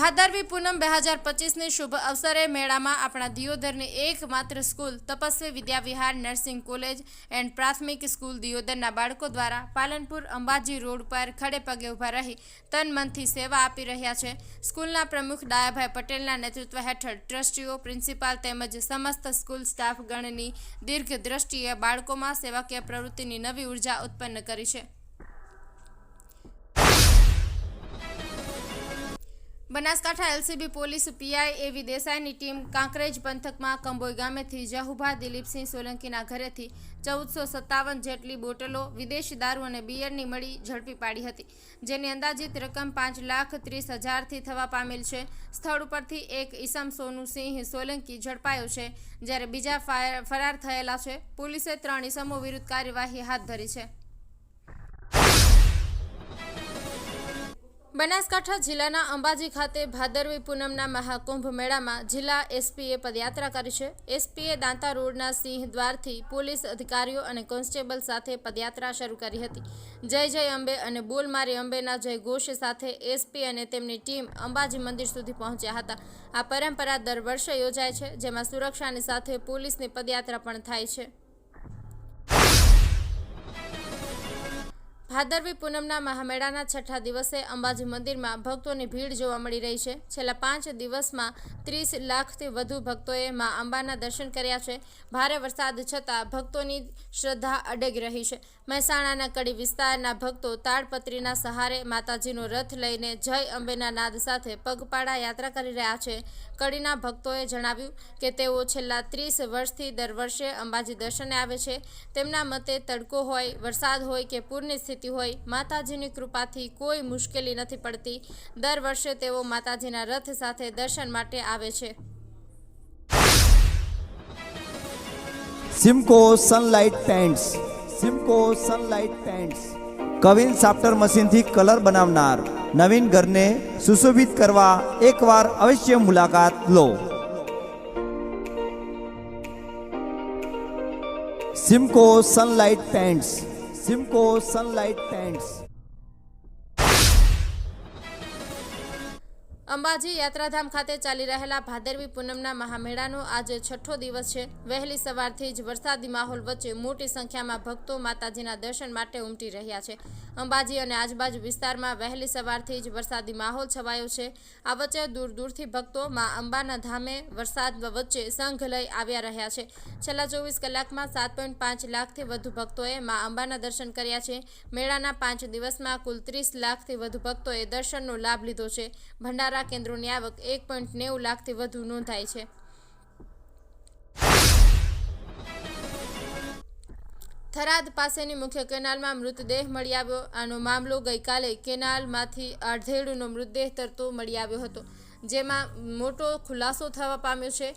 ભાદરવી પૂનમ બે હજાર પચીસની શુભ અવસરે મેળામાં આપણા દિયોદરની એકમાત્ર school Tapasvi Vidyavihar nursing college and પ્રાથમિક સ્કૂલ દિયોદરના બાળકો દ્વારા પાલનપુર અંબાજી રોડ પર ખડે પગે ઊભા રહી તન મનથી સેવા આપી રહ્યા છે. સ્કૂલના પ્રમુખ ડાયાભાઈ પટેલના નેતૃત્વ હેઠળ ટ્રસ્ટીઓ, પ્રિન્સિપાલ તેમજ સમસ્ત સ્કૂલ સ્ટાફગણની દીર્ઘ દ્રષ્ટિએ બાળકોમાં સેવાકીય પ્રવૃત્તિની નવી ઊર્જા ઉત્પન્ન કરી છે. બનાસકાંઠા એલસીબી પોલીસ પીઆઈ એવી દેસાઈની ટીમ કાંકરેજ પંથકમાં કંબોઈ ગામેથી જહુભા દિલીપસિંહ સોલંકીના ઘરેથી ચૌદસો સત્તાવન જેટલી બોટલો, વિદેશી દારૂ અને બિયરની મળી ઝડપી પાડી હતી. જેની અંદાજિત રકમ પાંચ લાખ ત્રીસ હજારથી થવા પામેલ છે. સ્થળ ઉપરથી એક ઈસમ સોનુસિંહ સોલંકી ઝડપાયો છે, જ્યારે બીજા ફરાર થયેલા છે. પોલીસે ત્રણ ઈસમો વિરુદ્ધ કાર્યવાહી હાથ ધરી છે. બનાસકાંઠા જિલ્લાના અંબાજી ખાતે ભાદરવી પૂનમના મહાકુંભ મેળામાં જિલ્લા એસપીએ પદયાત્રા કરી છે. એસપીએ દાંતા રોડના સિંહ દ્વારથી પોલીસ અધિકારીઓ અને કોન્સ્ટેબલ સાથે પદયાત્રા શરૂ કરી હતી. જય જય અંબે અને બોલ મારી અંબેના જય ઘોષ સાથે એસપી અને તેમની ટીમ અંબાજી મંદિર સુધી પહોંચ્યા હતા. આ પરંપરા દર વર્ષે યોજાય છે, જેમાં સુરક્ષાની સાથે પોલીસની પદયાત્રા પણ થાય છે. ભાદરવી પૂનમના મહામેળાના છઠ્ઠા દિવસે અંબાજી મંદિરમાં ભક્તોની ભીડ જોવા મળી રહી છે. છેલ્લા પાંચ દિવસમાં ત્રીસ લાખથી વધુ ભક્તોએ મા અંબાના દર્શન કર્યા છે. ભારે વરસાદ છતાં ભક્તોની શ્રદ્ધા અડગ રહી છે. મહેસાણાના કડી વિસ્તારના ભક્તો તાડપત્રીના સહારે માતાજીનો રથ લઈને જય અંબેના નાદ સાથે પગપાળા યાત્રા કરી રહ્યા છે. કડીના ભક્તોએ જણાવ્યું કે તેઓ છેલ્લા ત્રીસ વર્ષથી દર વર્ષે અંબાજી દર્શને આવે છે. તેમના મતે તડકો હોય, વરસાદ હોય કે પૂરની સ્થિતિ હોય, માતાજીની કૃપાથી કોઈ મુશ્કેલી નથી પડતી. દર વર્ષે તેઓ માતાજીના રથ સાથે દર્શન માટે આવે છે. Simco sunlight paints Simco sunlight paints queen સાફ્ટર મશીનથી કલર બનાવનાર નવીન ઘરને સુશોભિત કરવા એકવાર અવશ્ય મુલાકાત લો. Simco sunlight pants Simco sunlight pants Ambaji યાત્રાધામ ખાતે ચાલી રહેલા ભાદરવી પૂનમના મહામેળાનો આજે છઠ્ઠો દિવસ છે. વહેલી સવારથી જ વરસાદી માહોલ વચ્ચે મોટી સંખ્યામાં ભક્તો માતાજીના દર્શન માટે ઉમટી રહ્યા છે. અંબાજી અને આજુબાજુ વિસ્તારમાં વહેલી સવારથી જ વરસાદી માહોલ છવાયો છે. આ વચ્ચે દૂર દૂરથી ભક્તો મા અંબાના ધામે વરસાદ વચ્ચે સંઘ લઈ આવ્યા રહ્યા છે. છેલ્લા ચોવીસ કલાકમાં સાત પોઈન્ટ પાંચ લાખથી વધુ ભક્તોએ મા અંબાના દર્શન કર્યા છે. મેળાના પાંચ દિવસમાં કુલ ત્રીસ લાખથી વધુ ભક્તોએ દર્શનનો લાભ લીધો છે. ભંડારા કેન્દ્રોની આવક એક પોઈન્ટ નેવું લાખથી વધુ નોંધાઈ છે. થરાદ પાસેની મુખ્ય કેનાલમાં મૃતદેહ મળી આવ્યો. આનો મામલો ગઈકાલે કેનાલમાંથી અડધેડનો મૃતદેહ તરતો મળી આવ્યો હતો, જેમાં મોટો ખુલાસો થવા પામ્યો છે.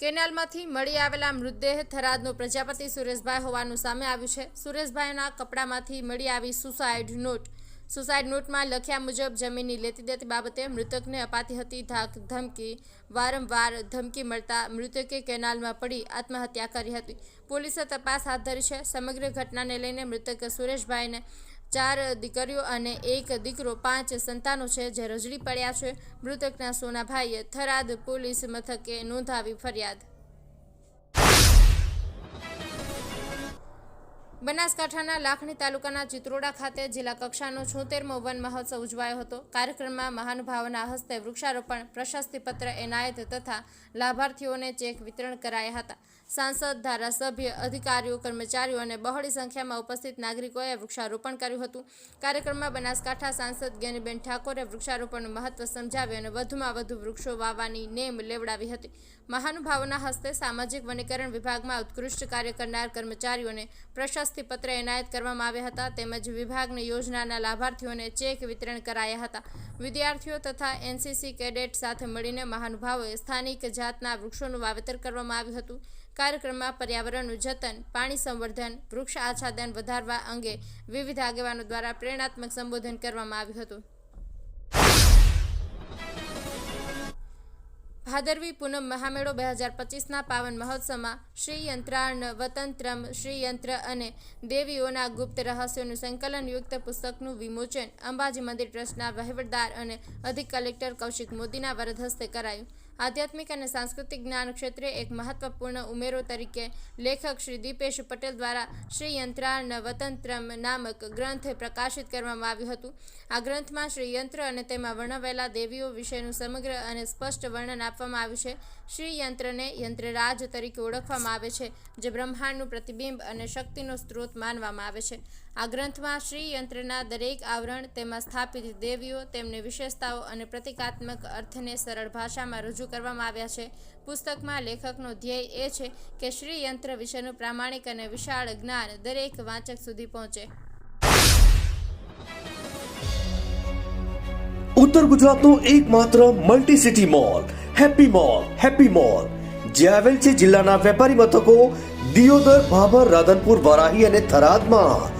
કેનાલમાંથી મળી આવેલા મૃતદેહ થરાદનો પ્રજાપતિ સુરેશભાઈ હોવાનું સામે આવ્યું છે. સુરેશભાઈના કપડામાંથી મળી આવી સુસાઇડ નોટ સુસાઇડ નોટમાં લખ્યા મુજબ, જમીનની લેતી દેતી બાબતે મૃતકને અપાતી હતી ધાક, ધમકી. વારંવાર ધમકી મળતા મૃતકે કેનાલમાં પડી આત્મહત્યા કરી હતી. પોલીસે તપાસ હાથ ધરી છે. સમગ્ર ઘટનાને લઈને મૃતક સુરેશભાઈને ચાર દીકરીઓ અને એક દીકરો, પાંચ સંતાનો છે જે રજડી પડ્યા છે. મૃતકના સોનાભાઈએ થરાદ પોલીસ મથકે નોંધાવી ફરિયાદ. બનાસકાંઠાના લાખણી તાલુકાના ચિત્રોડા ખાતે જિલ્લા કક્ષાનો છોતેરમો વન મહોત્સવ ઉજવાયો હતો. કાર્યક્રમમાં મહાનુભાવના હસ્તે વૃક્ષારોપણ પ્રશસ્તિપત્ર એનાયત તથા લાભાર્થીઓને ચેક વિતરણ કરાયા હતા. સાંસદ, ધારાસભ્ય, અધિકારીઓ, કર્મચારીઓ અને બહોળી સંખ્યામાં ઉપસ્થિત નાગરિકોએ વૃક્ષારોપણ કર્યું હતું. કાર્યક્રમમાં બનાસકાંઠા સાંસદ જ્ઞાનીબેન ઠાકોરે વૃક્ષારોપણનું મહત્વ સમજાવ્યું અને વધુમાં વધુ વૃક્ષો વાવવાની નેમ લેવડાવી હતી. મહાનુભાવોના હસ્તે સામાજિક વનીકરણ વિભાગમાં ઉત્કૃષ્ટ કાર્ય કરનાર કર્મચારીઓને પ્રશસ્તિપત્ર એનાયત કરવામાં આવ્યા હતા તેમજ વિભાગની યોજનાના લાભાર્થીઓને ચેક વિતરણ કરાયા હતા. વિદ્યાર્થીઓ તથા એનસીસી કેડેટ સાથે મળીને મહાનુભાવોએ સ્થાનિક જાતના વૃક્ષોનું વાવેતર કરવામાં આવ્યું હતું. કાર્યક્રમમાં પર્યાવરણનું જતન, પાણી સંવર્ધન, વૃક્ષ આચ્છાદન વધારવા અંગે વિવિધ આગેવાનો દ્વારા પ્રેરણાત્મક સંબોધન કરવામાં આવ્યું હતું. ભાદરવી પૂનમ મહામેળો બે હજાર પચીસના પાવન મહોત્સવમાં શ્રી યંત્રાર્ણ વતંત્રમ શ્રી યંત્ર અને દેવીઓના ગુપ્ત રહસ્યોનું સંકલનયુક્ત પુસ્તકનું વિમોચન અંબાજી મંદિર ટ્રસ્ટના વહીવટદાર અને અધિક કલેક્ટર કૌશિક મોદીના વરદ હસ્તે કરાયું. આધ્યાત્મિક અને સાંસ્કૃતિક જ્ઞાન ક્ષેત્રે એક મહત્વપૂર્ણ ઉમેરો તરીકે લેખક શ્રી દીપેશ પટેલ દ્વારા શ્રી યંત્રાણ વતંત્રમ નામક ગ્રંથ પ્રકાશિત કરવામાં આવ્યું હતું. આ ગ્રંથમાં શ્રી યંત્ર અને તેમાં વર્ણવેલા દેવીઓ વિશેનું સમગ્ર અને સ્પષ્ટ વર્ણન આપવામાં આવ્યું છે. શ્રી યંત્રને યંત્રરાજ તરીકે ઓળખવામાં આવે છે, જે બ્રહ્માંડનું પ્રતિબિંબ અને શક્તિનો સ્ત્રોત માનવામાં આવે છે. આ ગ્રંથમાં શ્રી યંત્રના દરેક આવરણ તેમાં સ્થાપિત દેવીઓ, તેમની વિશેષતાઓ અને પ્રતિકાત્મક અર્થને સરળ ભાષામાં રજૂ કરવામાં આવ્યા છે. પુસ્તકમાં લેખકનો ધ્યેય એ છે કે શ્રી યંત્ર વિશેનું પ્રામાણિક અને વિશાળ જ્ઞાન દરેક વાંચક સુધી પહોંચે. ઉત્તર ગુજરાતનો એકમાત્ર multi city mall happy mall happy mall જે આવેલ છે જિલ્લાના વેપારી મથકો દિયોદર, ભાભર, રાધનપુર, વરાહી અને થરાદમાં.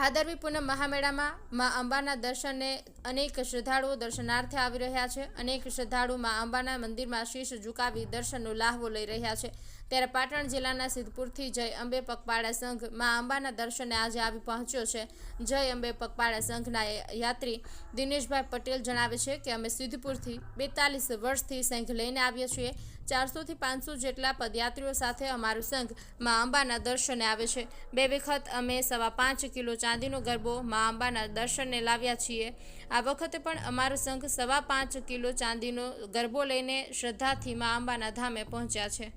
ભાદરવી પૂનમ મહામેળામાં મા અંબાના દર્શને અનેક શ્રદ્ધાળુઓ દર્શનાર્થે આવી રહ્યા છે. અનેક શ્રદ્ધાળુ મા અંબાના મંદિરમાં શીશ ઝુકાવી દર્શનનો લાહવો લઈ રહ્યા છે. ત્યારે પાટણ જિલ્લાના સિદ્ધપુરથી જય અંબે પગપાળા સંઘ મા અંબાના દર્શને આજે આવી પહોંચ્યો છે. જય અંબે પગપાળા સંઘના યાત્રી દિનેશભાઈ પટેલ જણાવે છે કે અમે સિદ્ધપુરથી બેતાલીસ વર્ષથી સંઘ લઈને આવીએ છીએ. ચારસોથી પાંચસો જેટલા પદયાત્રીઓ સાથે અમારું સંઘ મા અંબાના દર્શને આવે છે. બે વખત અમે સવા પાંચ કિલો ચાંદીનો ગરબો મા અંબાના દર્શનને લાવ્યા છીએ. આ વખતે પણ અમારો સંઘ સવા પાંચ કિલો ચાંદીનો ગરબો લઈને શ્રદ્ધાથી મા અંબાના ધામે પહોંચ્યા છે.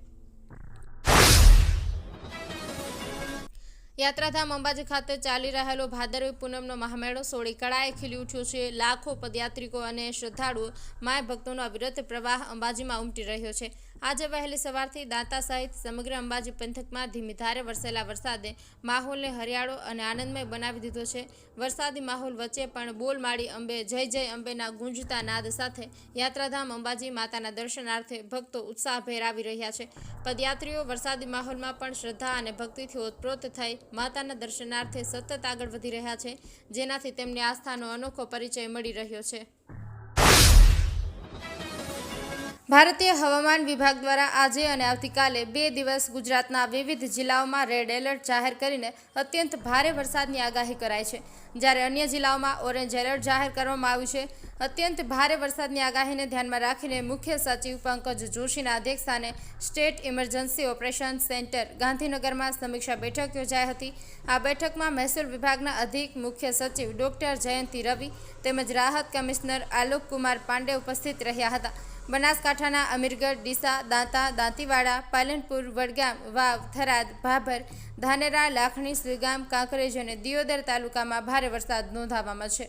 યાત્રાધામ અંબાજી ખાતે ચાલી રહેલો ભાદરવી પૂનમનો મહામેળો સોળી કળાએ ખીલી ઉઠ્યો છે. લાખો પદયાત્રિકો અને શ્રદ્ધાળુઓ માય ભક્તોનો અવિરત પ્રવાહ અંબાજીમાં ઉમટી રહ્યો છે. આજે વહેલી સવારથી દાંતા સહિત સમગ્ર અંબાજી પંથકમાં ધીમી ધારે વરસેલા વરસાદે માહોલને હરિયાળો અને આનંદમય બનાવી દીધો છે. વરસાદી માહોલ વચ્ચે પણ બોલમાળી અંબે જય જય અંબેના ગુંજતા નાદ સાથે યાત્રાધામ અંબાજી માતાના દર્શનાર્થે ભક્તો ઉત્સાહભેર આવી રહ્યા છે. પદયાત્રીઓ વરસાદી માહોલમાં પણ શ્રદ્ધા અને ભક્તિથી ઓતપ્રોત થઈ માતાના દર્શનાર્થે સતત આગળ વધી રહ્યા છે, જેનાથી તેમની આસ્થાનો અનોખો પરિચય મળી રહ્યો છે. ભારતીય હવામાન વિભાગ દ્વારા આજે અને આવતીકાલે બે દિવસ ગુજરાતના વિવિધ જિલ્લાઓમાં રેડ એલર્ટ જાહેર કરીને અત્યંત ભારે વરસાદની આગાહી કરાઈ છે. જ્યારે અન્ય જિલ્લાઓમાં ઓરેન્જ એલર્ટ જાહેર કરવામાં આવ્યું છે. અત્યંત ભારે વરસાદની આગાહીને ધ્યાનમાં રાખીને મુખ્ય સચિવ પંકજ જોશીના અધ્યક્ષસ્થાને સ્ટેટ ઇમરજન્સી ઓપરેશન સેન્ટર ગાંધીનગરમાં સમીક્ષા બેઠક યોજાઈ હતી. આ બેઠકમાં મહેસૂલ વિભાગના અધિક મુખ્ય સચિવ ડોક્ટર જયંતિ રવિ તેમજ રાહત કમિશનર આલોક કુમાર પાંડે ઉપસ્થિત રહ્યા હતા. બનાસકાંઠાના અમીરગઢ, ડીસા, દાંતા, દાંતીવાડા, પાલનપુર, વડગામ, વાવ, થરાદ, ભાભર, ધાનેરા, લાખણી શ્રીગામ કાંકરેજ અને દિયોદર તાલુકામાં ભારે વરસાદ નોંધાવામાં છે.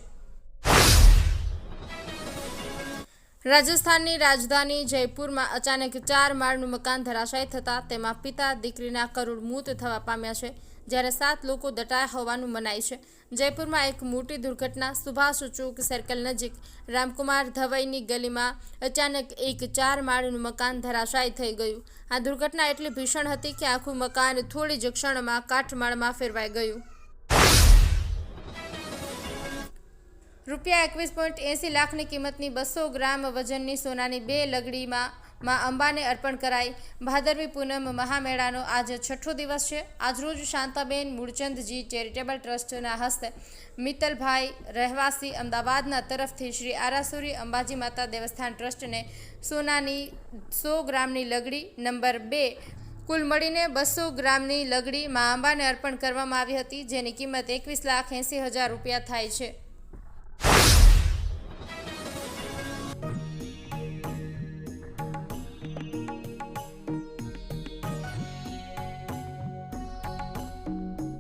રાજસ્થાનની રાજધાની જયપુરમાં અચાનક ચાર માળનું મકાન ધરાશાયી થતાં તેમાં પિતા, દીકરીના કરુણ મૂત થવા પામ્યા છે. જ્યારે સાત લોકો દટાયા હોવાનું મનાય છે. જયપુરમાં એક મોટી દુર્ઘટના, સુભાષ ચોક સર્કલ નજીક. રામકુમાર ધવઈની ગલીમાં અચાનક એક ચાર માળનું મકાન ધરાશાયી થઈ ગયું. આ દુર્ઘટના એટલી ભીષણ હતી કે આખું મકાન થોડી જ ક્ષણમાં કાટમાળમાં ફેરવાઈ ગયું. રૂપિયા એકવીસ પોઈન્ટ એંસી લાખની કિંમતની બસો ગ્રામ વજનની સોનાની બે લગડીમાં માં અંબાને અર્પણ કરાઈ. ભાદરવી પૂનમ મહામેળાનો આજે છઠ્ઠો દિવસ છે. આજરોજ શાંતાબેન મૂળચંદજી ચેરિટેબલ ટ્રસ્ટના હસ્તે મિત્તલભાઈ રહેવાસી અમદાવાદના તરફથી શ્રી આરાસુરી અંબાજી માતા દેવસ્થાન ટ્રસ્ટને સોનાની સો ગ્રામની લગડી નંબર બે કુલ મળીને બસો ગ્રામની લગડી મા અંબાને અર્પણ કરવામાં આવી હતી, જેની કિંમત એકવીસ લાખ એંસી હજાર રૂપિયા થાય છે.